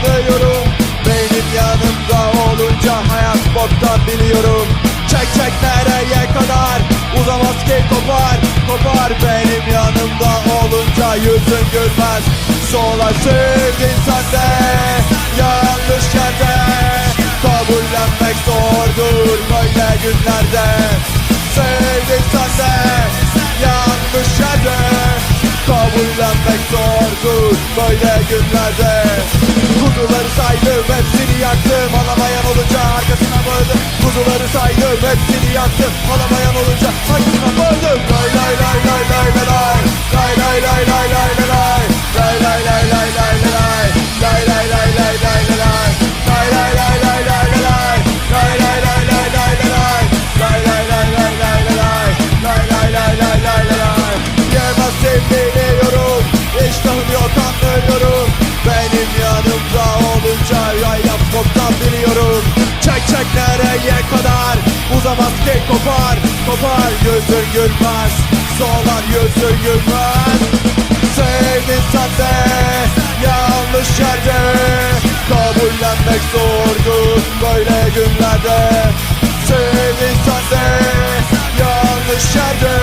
anlıyorum Beynim yanımda olunca hayat boktan biliyorum. Çek çek nereye kadar? Uzamaz ki kopar Kopar. Benim yanımda olunca yüzün gülmez. Solasız insan de yanlış yerde. Kabullenmek zordur böyle günlerde. Böyle günlerde. Kuzuları saydım hepsini yaktım. Alamayan olunca arkasına böldüm Kuzuları saydım hepsini yaktım. Alamayan olunca arkasına böldüm Lay lay lay lay Kısa vakte kopar, kopar Yüzün gülmez, solar yüzün gülmez. Sevdin sen de, yanlış yerde. Kabullenmek zordur böyle günlerde. Sevdin sen de, yanlış yerde.